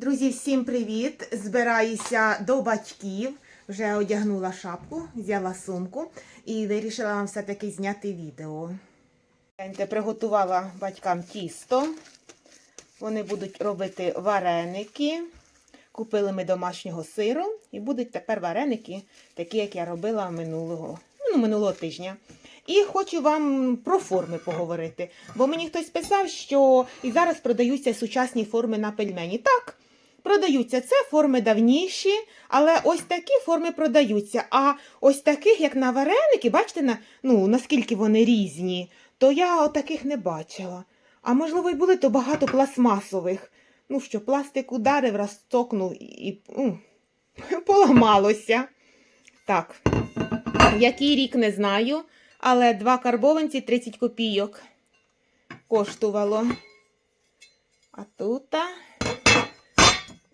Друзі, всім привіт! Збираюся до батьків. Вже одягнула шапку, взяла сумку і вирішила вам все-таки зняти відео. Приготувала батькам тісто. Вони будуть робити вареники. Купили ми домашнього сиру і будуть тепер вареники, такі, як я робила минулого, ну, минулого тижня. І хочу вам про форми поговорити. Бо мені хтось писав, що і зараз продаються сучасні форми на пельмені. Так, продаються. Це форми давніші, але ось такі форми продаються. А ось таких, як на вареники, бачите, на, ну, наскільки вони різні, то я таких не бачила. А можливо, й були то багато пластмасових. Ну що, пластик ударив, розтокнув і ну, поламалося. Так, який рік не знаю, але два карбованці 30 копійок коштувало. А тут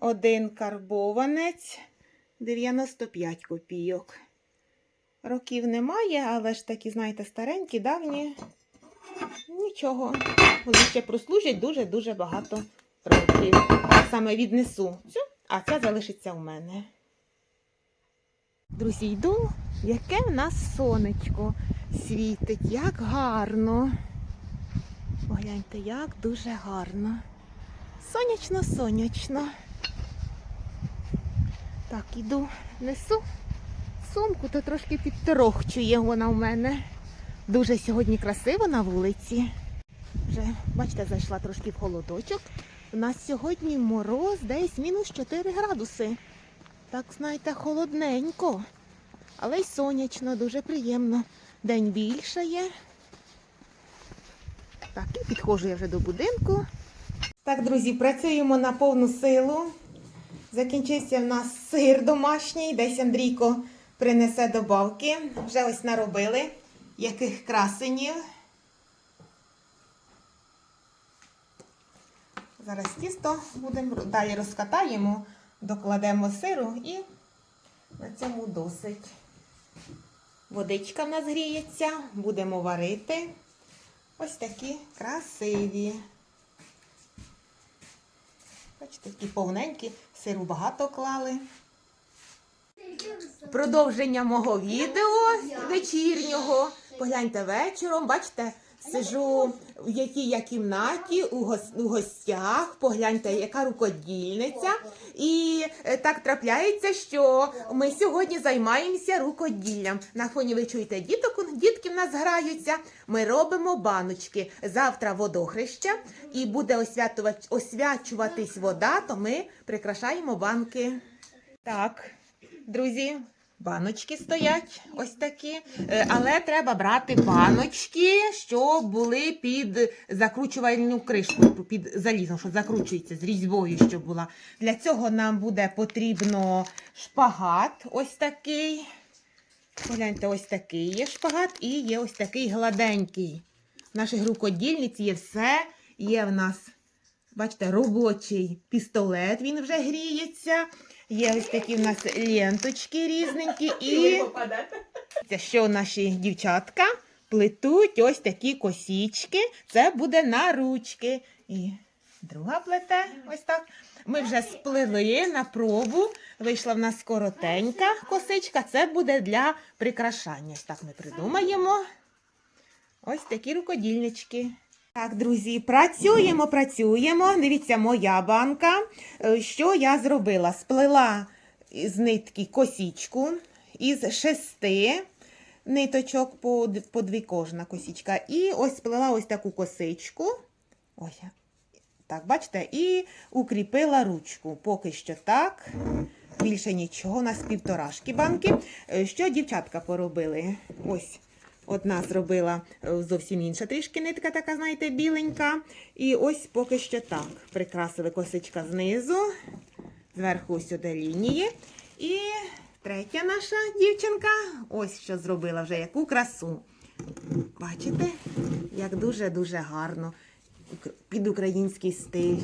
один карбованець 95 копійок. Років немає, але ж такі, знаєте, старенькі, давні. Нічого. Вони ще прослужать дуже-дуже багато років. Саме віднесу цю, а ця залишиться у мене. Друзі, йду, яке в нас сонечко світить, як гарно. Погляньте, як дуже гарно. Сонячно, сонячно. Так, іду, несу сумку, то трошки підторохчує вона в мене. Дуже сьогодні красиво на вулиці. Вже, бачите, зайшла трошки в холодочок. У нас сьогодні мороз десь мінус 4 градуси. Так, знаєте, холодненько. Але й сонячно, дуже приємно. День більшає. Так, і підходжу я вже до будинку. Так, друзі, працюємо на повну силу. Закінчився в нас сир домашній, десь Андрійко принесе добавки. Вже ось наробили яких красенів. Зараз тісто будемо далі розкатаємо, докладемо сиру і на цьому досить. Водичка в нас гріється, будемо варити. Ось такі красиві. Бачите, такі повненькі, сиру багато клали. Продовження мого відео вечірнього. Погляньте вечором, бачите, сижу в якій я кімнаті у, гос- у гостях. Погляньте, яка рукодільниця. І е, так трапляється, що ми сьогодні займаємося рукоділлям. На фоні ви чуєте діток, дітки в нас граються. Ми робимо баночки. Завтра водохреща і буде освячуватись вода, то ми прикрашаємо банки. Так, друзі, баночки стоять ось такі. Е, Але треба брати баночки, що були під закручувальну кришку, під залізом, що закручується з різьбою, що була. Для цього нам буде потрібно шпагат ось такий. Погляньте, ось такий є шпагат і є ось такий гладенький. В нашій рукодільниці є все. Є в нас, бачите, робочий пістолет, він вже гріється. Є ось такі в нас ленточки різненькі. І це що наші дівчатка плетуть ось такі косічки. Це буде на ручки. І друга плете ось так. Ми вже сплели на пробу. Вийшла в нас коротенька косичка. Це буде для прикрашання. Ось так ми придумаємо. Ось такі рукодільнички. Так, друзі, працюємо, працюємо. Дивіться, моя банка. Е, Що я зробила? Сплела з нитки косічку із шести ниточок по, по дві кожна косічка. І ось сплела ось таку косичку. Ось. Так, бачите, і укріпила ручку. Поки що так. Більше нічого. У нас півторашки банки. Е, Що дівчатка поробили? Ось. Одна зробила е, зовсім інша трішки нитка, така, знаєте, біленька. І ось поки що так. Прикрасили косичка знизу, зверху сюди лінії. І третя наша дівчинка ось що зробила вже яку красу. Бачите, як дуже-дуже гарно. Під український стиль.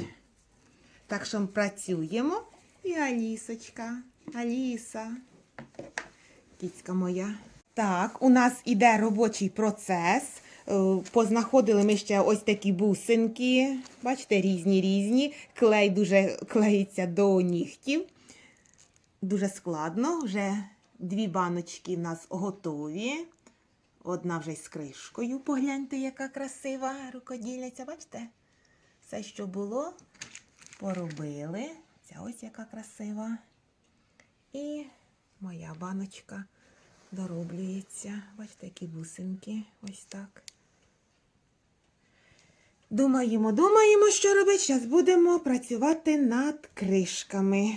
Так що працюємо. І Алісочка, Аліса, кіцька моя. Так, у нас іде робочий процес. Е, Познаходили ми ще ось такі бусинки. Бачите, різні різні. Клей дуже клеїться до нігтів. Дуже складно. Вже дві баночки в нас готові. Одна вже з кришкою. Погляньте, яка красива рукодільниця. Бачите? Все, що було, поробили. Ця ось яка красива. І моя баночка дороблюється. Бачите, які бусинки. Ось так. Думаємо, думаємо, що робити. Зараз будемо працювати над кришками.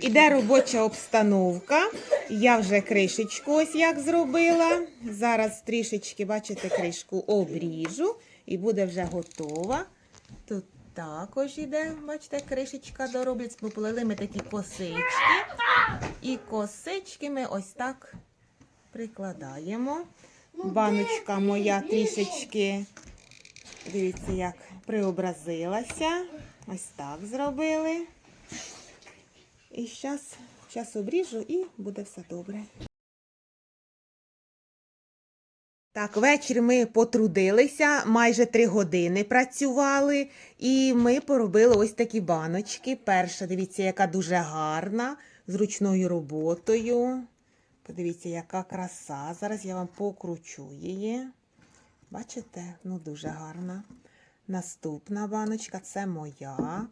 Іде робоча обстановка. Я вже кришечку ось як зробила. Зараз трішечки, бачите, кришку обріжу і буде вже готова. Тут також іде, бачите, кришечка дороблять. Поплели ми такі косички. І косички ми ось так прикладаємо. Баночка моя трішечки, дивіться, як преобразилася. Ось так зробили. І зараз обріжу і буде все добре. Так, ввечері ми потрудилися, майже три години працювали, і ми поробили ось такі баночки. Перша, дивіться, яка дуже гарна, з ручною роботою. Подивіться, яка краса. Зараз я вам покручу її. Бачите? Ну, дуже гарна. Наступна баночка це моя.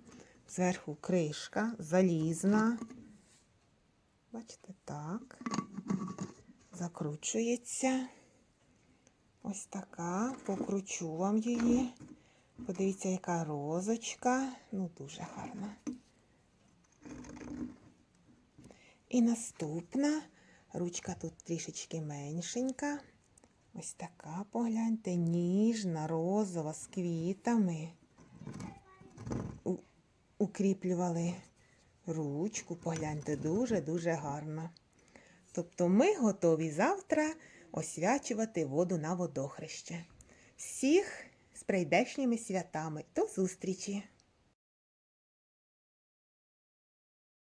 Зверху кришка залізна. Бачите, так. Закручується. Ось така. Покручу вам її. Подивіться, яка розочка. Ну, дуже гарна. І наступна. Ручка тут трішечки меншенька. Ось така, погляньте, ніжна, розова, з квітами. У- Укріплювали ручку, погляньте, дуже-дуже гарно. Тобто ми готові завтра освячувати воду на водохреще. Всіх з прийдешніми святами. До зустрічі!